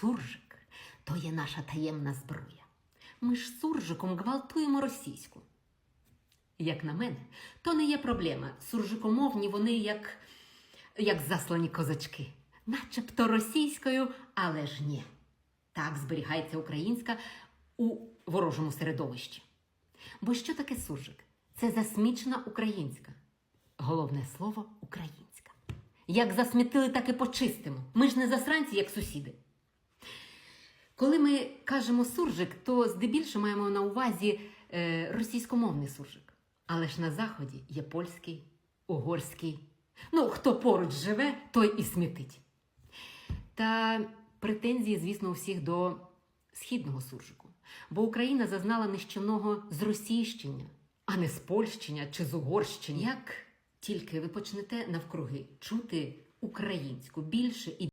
Суржик то є наша таємна зброя. Ми ж суржиком гвалтуємо російську. Як на мене, то не є проблема. Суржикомовні вони як, як заслані козачки, начебто російською, але ж ні. Так зберігається українська у ворожому середовищі. Бо що таке суржик? Це засмічена українська. Головне слово українська. Як засмітили, так і почистимо. Ми ж не засранці, як сусіди. Коли ми кажемо суржик, то здебільшого маємо на увазі е, російськомовний суржик. Але ж на заході є польський, угорський. Ну, хто поруч живе, той і смітить. Та претензії, звісно, у всіх до східного суржику. Бо Україна зазнала нищівного зросійщення, а не спольщення чи з Угорщини. Як тільки ви почнете навкруги чути українську більше і